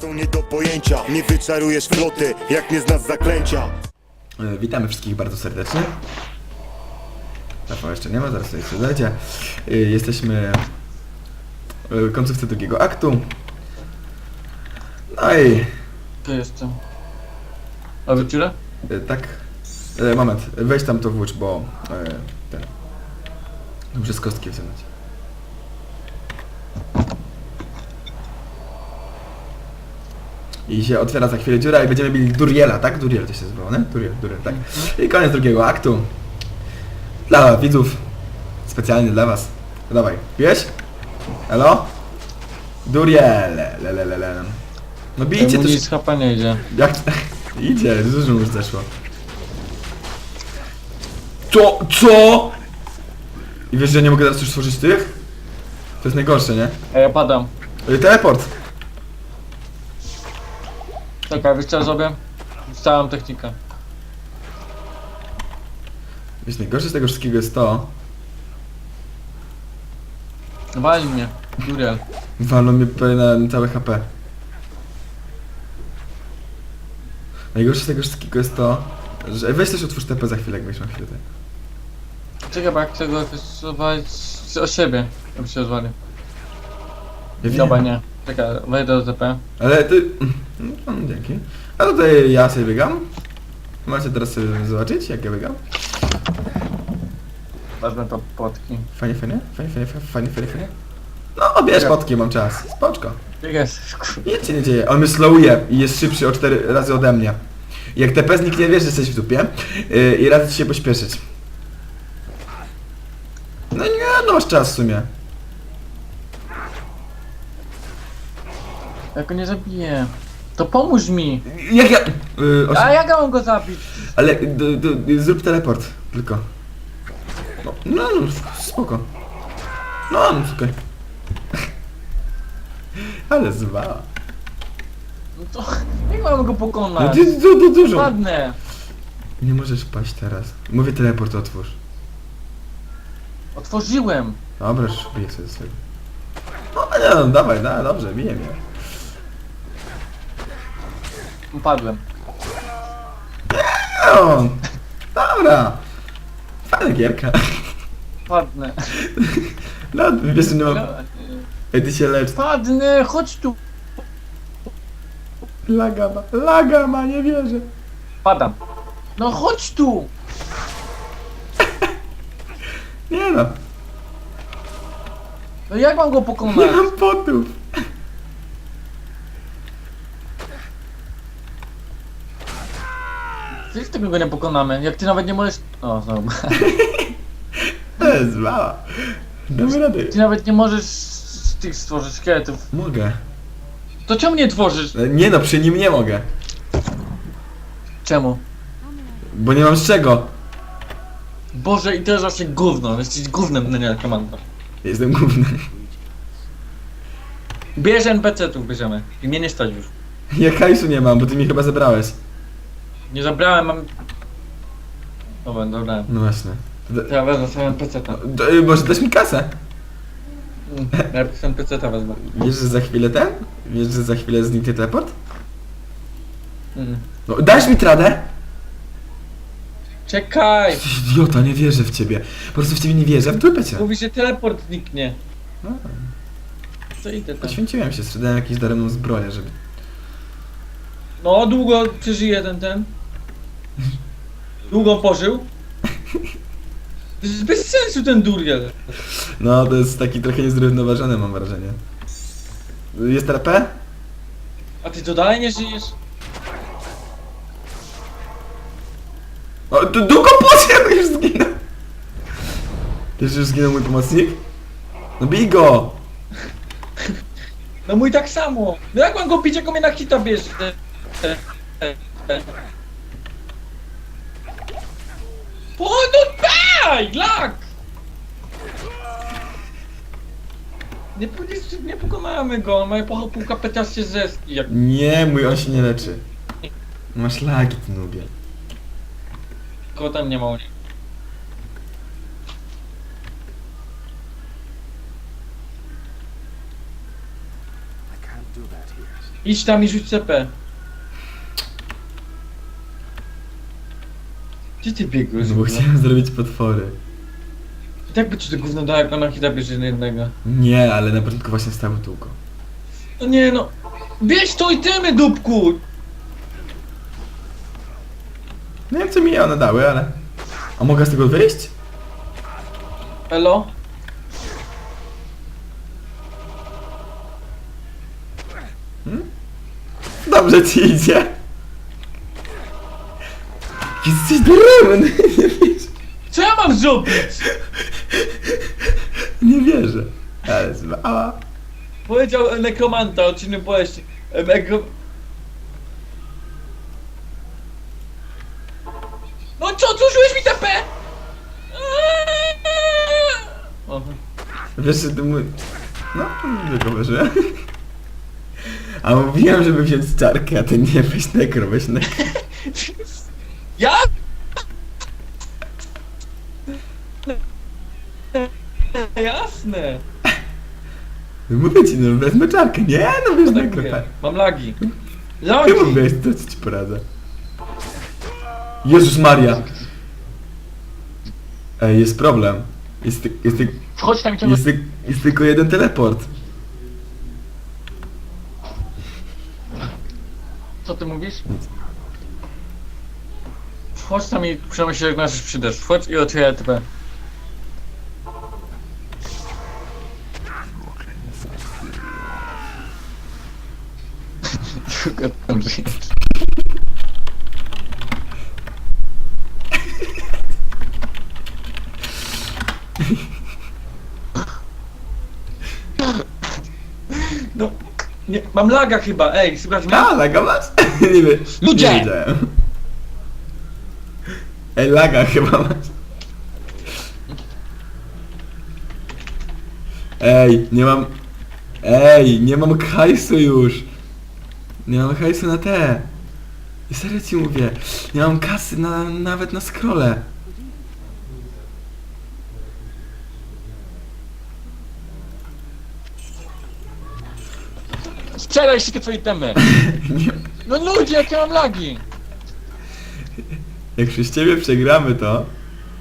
są nie do pojęcia Nie wyczarujesz floty, jak nie znasz zaklęcia E, Witamy wszystkich bardzo serdecznie. Rafał jeszcze nie ma, zaraz sobie jeszcze zajdzie. E, Jesteśmy w końcówce drugiego aktu. No i Tu jestem. A wyciule? tak. E, Moment, weź tam to włócz, bo ten. Muszę z kostki wziąć. I się otwiera za chwilę dziura i będziemy mieli Duriela, tak? Duriel to się nazywało, nie? Duriel, Duriel, tak. I koniec drugiego aktu. Dla widzów. Specjalnie dla was. Dawaj, wiesz? Elo? Duriel, le, le, le, le. No bijcie Temu też. nic chapa nie idzie. Jak... Idzie, dużo już zeszło. Co? Co? I wiesz, że nie mogę teraz już tworzyć tych? To jest najgorsze, nie? A ja padam. Y, Teleport! Czekaj, wiesz co ja zrobię? Stałam technikę. Wiesz, najgorsze z tego wszystkiego jest to... Wali mnie. Duriel. Walą mnie prawie na, całe HP. Najgorsze z tego wszystkiego jest to, że... Weź też otwórz TP za chwilę, jak będziesz miał chwilę. Czekaj, bo jak tego wysuwać o siebie. Ja się rozwalił. Ja wiem, Dobra, nie. Czekaj, wejdę do TP. Ale ty... No, dzięki. A tutaj ja sobie biegam. Macie teraz sobie zobaczyć, jak ja biegam. Wezmę to potki. Fajnie, fajnie, fajnie, fajnie, fajnie, fajnie, fajnie. No, bierz potki, mam czas. Spoczko. Jest, kur... Nic się nie dzieje. On mnie slowuje i jest szybszy o 4 razy ode mnie. Jak TP zniknie, wiesz, że jesteś w dupie yy, i radzę ci się pośpieszyć. No nie, no masz czas w sumie. Ja go nie zabiję. To pomóż mi. Jak ja... Yy, osiem- A jak ja mam go zabić? Ale d, d, zrób teleport, tylko. No, no, no spoko. No, no, okej. Ale zwa. No to... Jak mam go No pokonać? ty du, du, dużo. Padnę. Nie możesz paść teraz. Mówię teleport otwórz. Otworzyłem. Dobra, już biję sobie. No nie no, dawaj, da, dobrze, biję mnie. Padłem. No, dobra. Fajna gierka. Padnę. No, wiesz, że nie mam... Ej, ty się lecz. Padnę, chodź tu. Laga ma, laga ma, nie wierzę. Padam. No chodź tu. Nie no, No jak mam go nie pokonać? mam potów. Jak tego go nie pokonamy? Jak ty nawet nie możesz... O, znowu. To jest mała. Damy rady. Ty nawet nie możesz z tych stworzyć szkieletów. Mogę. To czemu nie tworzysz? E, Nie no, przy nim nie mogę. Czemu? Bo nie mam z czego. Boże, i jest właśnie gówno. Jesteś gównem, nie, komando. Jestem główny. Bierz NPC-ów, bierzemy. I mnie nie stać już. Ja hajsu nie mam, bo ty mi chyba zabrałeś. Nie zabrałem, mam... Dobra, dobra. No właśnie. D- ja wezmę sobie NPC-ta. d- y, może dasz mi kasę? Najpierw NPC-ta wezmę. Wiesz, że za chwilę ten? Wiesz, że za chwilę zniknie teleport? Mm. No, dajesz mi tradę? Czekaj! Jesteś idiota, nie wierzę w ciebie. Po prostu w ciebie nie wierzę, w dupę cię. Mówi, że teleport zniknie. No, To idę tam. poświęciłem się, sprzedałem jakąś daremną zbroję, żeby... No, długo przeżyje ten ten. Długo pożył. To jest bez sensu ten duriel. No, to jest taki trochę niezrównoważony, mam wrażenie. Jest TP? A ty to dalej nie żyjesz? O, d- długo poszedł, już zginął. Że już zginął mój pomocnik? No bij go! No mój tak samo. No jak mam go pić, jak on mnie na hita bierze? E, e, e. O, no daj! Lak! Nie, nie, nie pokonamy go, on ma po pół kapetaście zeski. Jak... Nie, mój on się nie leczy. Masz lagi, ty nubie. Kotem nie ma u niego. Idź tam i rzuć CP. Gdzie ty biegłeś? No bo chciałem zrobić potwory. I tak by ci to gówno dało, jak ona hita bierze jednego. Nie, ale na początku właśnie stało tłuko. No nie no. Bierz to itemy, dupku! Nie wiem co mi one dały, ale... A mogę z tego wyjść? Elo? Dobrze ci idzie. Jesteś durny, nie wierzę. Co ja mam zrobić? Nie wierzę. Ale zła. Powiedział nekromanta, odcinek boleści. E, Nekro... No co, zużyłeś mi TP? Aha. Wiesz, że ty mój... No, tylko wyżyłem. A mówiłem, żeby wziąć czarkę, a ty nie weź nekro, weź nekro. Ja? Jasne. Mówię ci, no wezmę czarkę. Nie, no weź Tak nekro. mówię. tak. Mam lagi. Ty Lagi. mówiłeś, to co ci poradzę. Jezus Maria. Ej, jest problem. Jest, ty- jest, ty- Wchodź tam i ciągle... jest, ty- jest tylko jeden teleport. Co ty mówisz? Wchodź tam i przynajmniej się jak nasz przydasz. Wchodź i otwieraj TP. Tylko tam żyjesz. No, nie, mam laga chyba, ej, słuchaj mnie? A, laga masz? nie wiem. Ludzie! Nie. Ej, laga chyba masz. Ej, nie mam... Ej, nie mam hajsu już. Nie mam hajsu na te. I serio ci mówię. Nie mam kasy na, nawet na scrolle. Sprzedaj się twoje temy! No ludzie, jakie mam lagi! Jak przez ciebie przegramy to,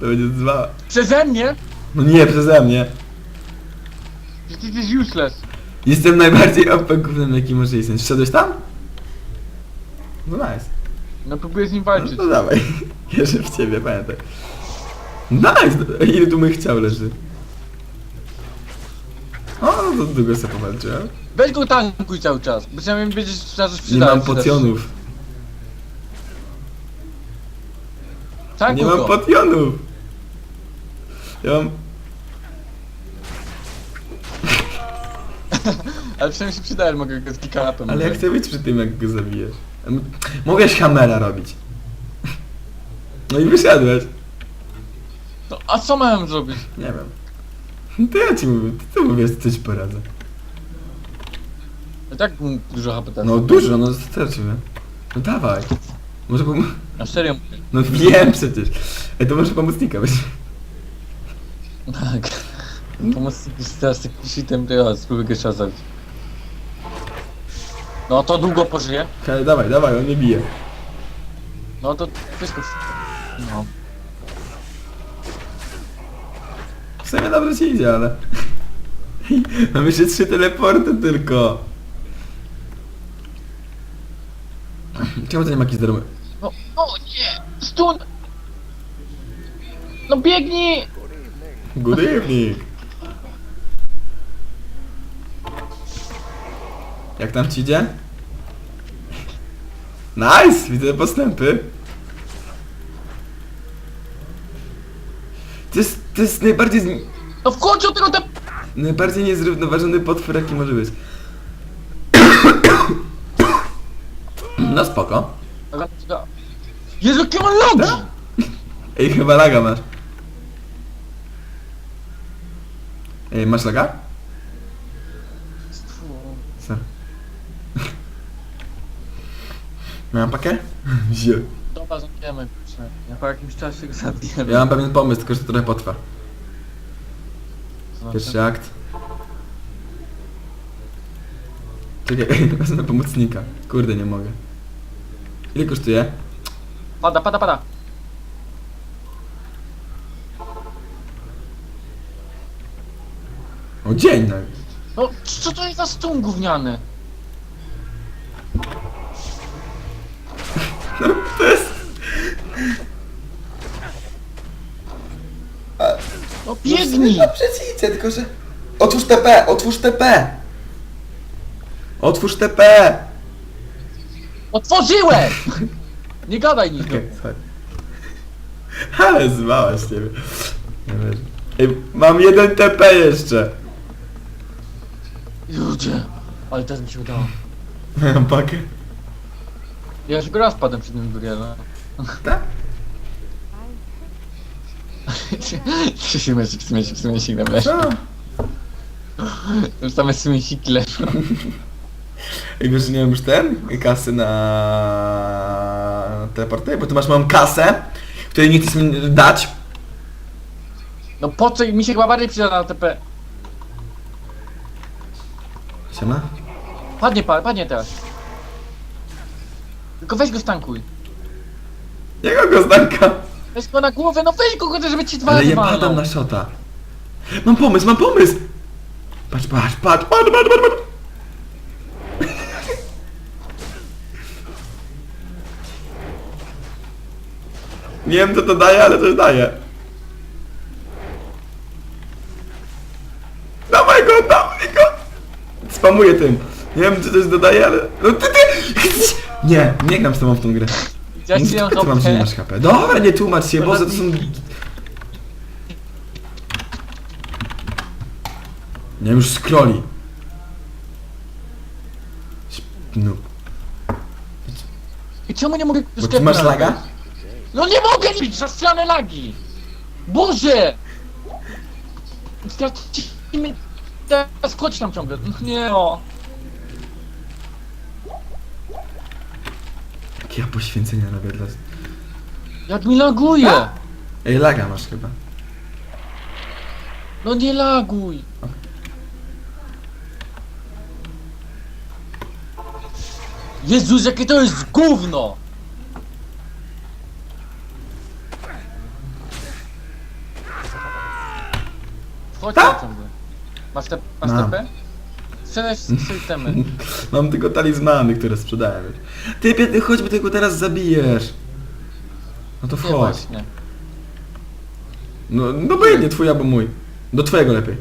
to będzie dwa... Przeze mnie? No nie, przeze mnie. Że ty jesteś useless. Jestem najbardziej OP gównem jaki może istnieć. Szedłeś tam? No nice. No próbuję z nim No, walczyć. no dawaj. Wierzę w ciebie, pamiętaj. Nice! no, Ile tu mych ciał leży? O, no to długo sobie powalczyłem. Weź go tankuj cały czas, bo wiedzieć, czy nas Nie przydaje. mam potionów. Tankuj Nie mam go. potionów! Ja mam... Ale przynajmniej się przydaje, mogę go z kick-upem. Ale ja chcę być przy tym, jak go zabijesz. M- Mogłeś hamera robić. No i wyszedłeś. No, a co miałem zrobić? Nie wiem. No To ja ci mówię, ty co mówisz, co ci poradzę. I tak mu dużo HP teraz. No dużo, no mnie. No dawaj. Może pom... Na serio mówię. No wiem przecież. Ej, to może pomocnika być. Tak. Pomocnik jest teraz taki shitem, to ja spróbuję go zabić. No to długo pożyje. Hej, dawaj, dawaj, on mnie bije. No to wyskocz. No. W sumie dobrze ci idzie, ale... Mam jeszcze trzy teleporty tylko. Czemu to nie ma jakiś darmowy? O nie! Stun! No biegnij! Good evening. Jak tam ci idzie? Nice! Widzę postępy. To jest, to jest najbardziej, z- No w końcu tego te... najbardziej niezrównoważony potwór jaki może być. No spoko. Jezu, jakie mam logi! Ej, chyba laga masz. Ej, masz laga? Co? Miałem pakę? Wziął. Dobra, zamkniemy. Ja po jakimś czasie go zabijemy. Ja mam pewien pomysł, tylko że to trochę potrwa. Pierwszy akt. Czekaj, wezmę pomocnika. Kurde, nie mogę. Ile kosztuje? Pada, pada, pada. O, dzień no. No, co to jest za stum gówniany? To jest... No biegnij! No przecież idzie, tylko że... Otwórz TP, otwórz TP! Otwórz TP! Otworzyłem! Nie gadaj nic. Okej, sorry. Ale zwałaś ciebie. Nie wierzę. Ej, mam jeden TP jeszcze. Ludzie, ale teraz mi się udało. Mam pakę. Ja już tylko raz padłem przy tym duelem. Tak? Czy się myśli, śmieci na mnie. Co? Już same śmieciki leżą. Ej, wiesz, że nie mam już ten? Kasy na... teleporty? Bo tu masz moją kasę, której nie chcesz mi dać. No po co? Mi się chyba bardziej przyda na TP. Siema? Padnie, pa, padnie teraz. Tylko weź go stankuj. Jego go zdanka. Weź go na głowę, no weź go, żeby ci dwa Ale ja walną. padam na shota. Mam pomysł, mam pomysł! Patrz, patrz, patrz, patrz, patrz, patrz, patrz. Nie wiem co to daje, ale coś daje. Dawaj go, dawaj go! Spamuję tym. Nie wiem czy coś dodaje, ale... No ty, ty! Nie, nie gram z tobą w tą grę. Ja ci ty mam, że nie masz HP. Dobra, nie tłumacz się, Boże, to są... Nie już scrolli. No. I czemu nie mogę Bo ty sklepu masz laga? No nie mogę mieć zasrane lagi! Boże! Stracimy... Teraz chodź tam ciągle. Nie o. Jakie ja poświęcenia robię dla... Jak mi laguje! Ej, laga masz chyba. No nie laguj! Jezus, jakie to jest gówno! Chodź Ta? tam ciągle. Masz te... Masz Mam. TP? Sprzedaj systemy. Mam tylko talizmany, które sprzedałem. Ty, ty chodź, bo ty go teraz zabijesz. No to Nie wchodź. właśnie. No, no będzie twój albo mój. Do twojego lepiej.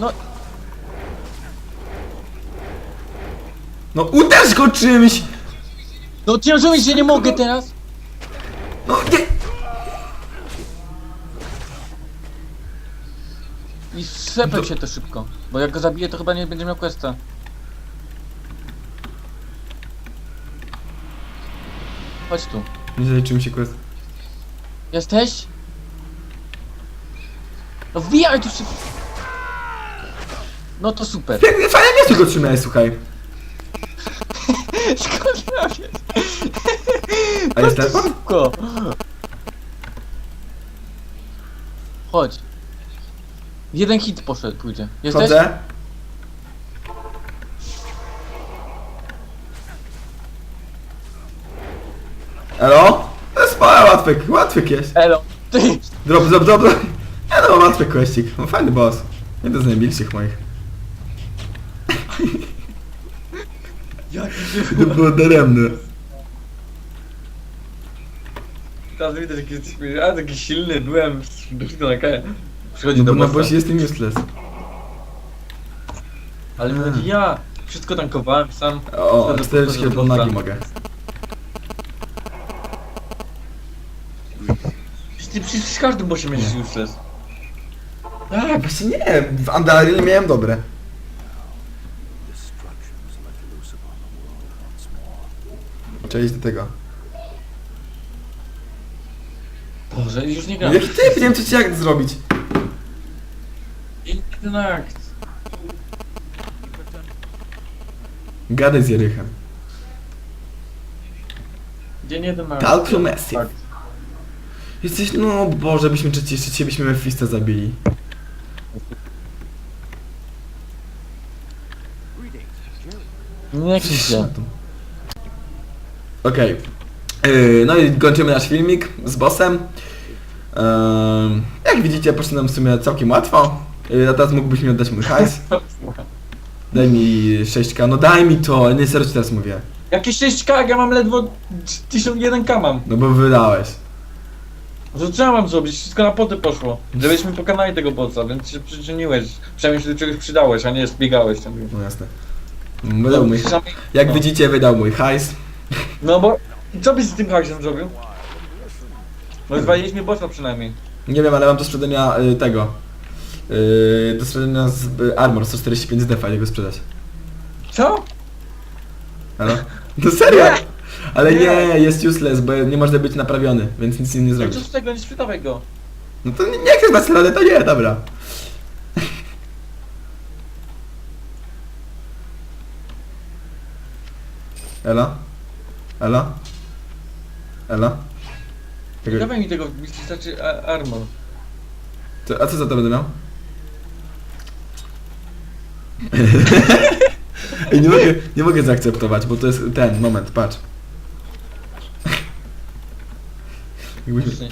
No, No uderz go czymś! No ty rozumiesz, że nie mogę teraz? No nie! I strzepę się to szybko. Bo jak go zabiję, to chyba nie będzie miał questa. Chodź tu. Nie zaliczył mi się quest. Jesteś? No wbijaj tu szybko. No to super. Fajnie nie go trzymałeś, słuchaj. Skąd miałeś? A jest teleport? Szybko. Chodź. Jeden hit poszedł, pójdzie. Jesteś? Chodzę. Elo? To jest mała łatwy, łatwy kieś. Elo. Ty! Drop, drop, drop, drop. Ja no, łatwy questik. No, fajny boss. Jeden z najmilszych moich. Jaki To było daremne. Teraz widać, jaki jesteś, a taki silny byłem, doszli na kaję. Przychodzi No do bo na bossa. bossie jestem useless. Ale mówię, ja wszystko tankowałem sam. O, Wtedy 4 wchodzę do bossa. magii mogę. Przecież ty przy, przy każdym bossie będziesz useless. Tak, właśnie nie. W Andariel miałem dobre. Cześć do tego. Boże, już nie No gram. jaki ty? Nie wiem co ci jak zrobić. Akt. Gadaj z Jerychem. Gdzie nie ten akt? Talk to Massive. Tak. Jesteś, no Boże, byśmy czy jeszcze ciebie byśmy Mefista zabili. Nie widzę. Okej. Yy, no i kończymy nasz filmik z bossem. Ym, jak widzicie, poszło nam w sumie całkiem łatwo. Yy, a teraz mógłbyś mi oddać mój hajs. Daj mi 6k, no daj mi to, nie serio ci teraz mówię. Jakieś 6k, jak ja mam ledwo 1001k mam. No bo wydałeś. To co ja mam zrobić? Wszystko na poty poszło. Żebyśmy pokonali tego bossa, więc się przyczyniłeś. Przynajmniej się do czegoś przydałeś, a nie zbiegałeś tam. No jasne. Wydał mój Sami- Jak no. widzicie, wydał mój hajs. No bo... Co byś z tym hajsem zrobił? No zwaliliśmy bossa przynajmniej. Nie wiem, ale mam do sprzedania y, tego. Y, do sprzedania z y, Armor 145 z defa, jego sprzedać. Co? Halo? No serio? Nie! Ale nie, Nie! jest useless, bo nie może być naprawiony, więc nic z nim nie Jak zrobisz. co z tego, nie sprzedawaj go. No to nie, nie chcesz dać radę, to nie, dobra. Ela? Ela? Ela? Czekaj, Dawaj mi tego, a- armor. co- a co za to będę miał? Ej, nie mogę, nie mogę zaakceptować, bo to jest ten moment, patrz. Jakbyśmy...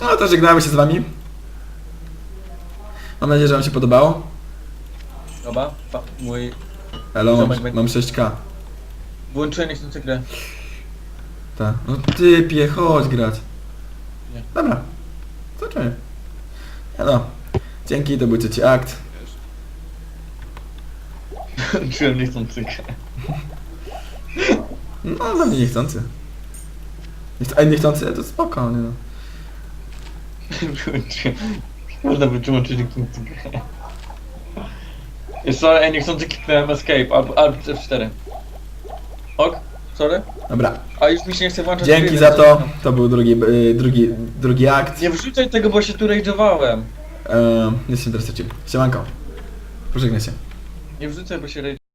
No to żegnamy się z wami. Mam nadzieję, że wam się podobało. Dobra, pa, mój... Elo, mam, Ziomek będzie- mam 6k. Włączyłem niechcący grę. Tak. No typie, chodź grać. Nie. Dobra. Zobaczymy. Ja no. Dzięki, to był trzeci akt. Czułem niechcący. No, dla mnie niechcący. Niech, ej, niechcący, to spoko, nie no. Można by przyłączyć niechcący sorry, ej, niechcący kliknąłem escape, albo albo F4. Ok? Sorry? Dobra. A już mi się nie chce włączać Dzięki za to. To był drugi, y, drugi, drugi akt. Nie wrzucaj tego, bo się tu rage'owałem. Ehm, nie się interesuje. Siemanko. Pożegnaj się. Nie wrzucaj, bo się rage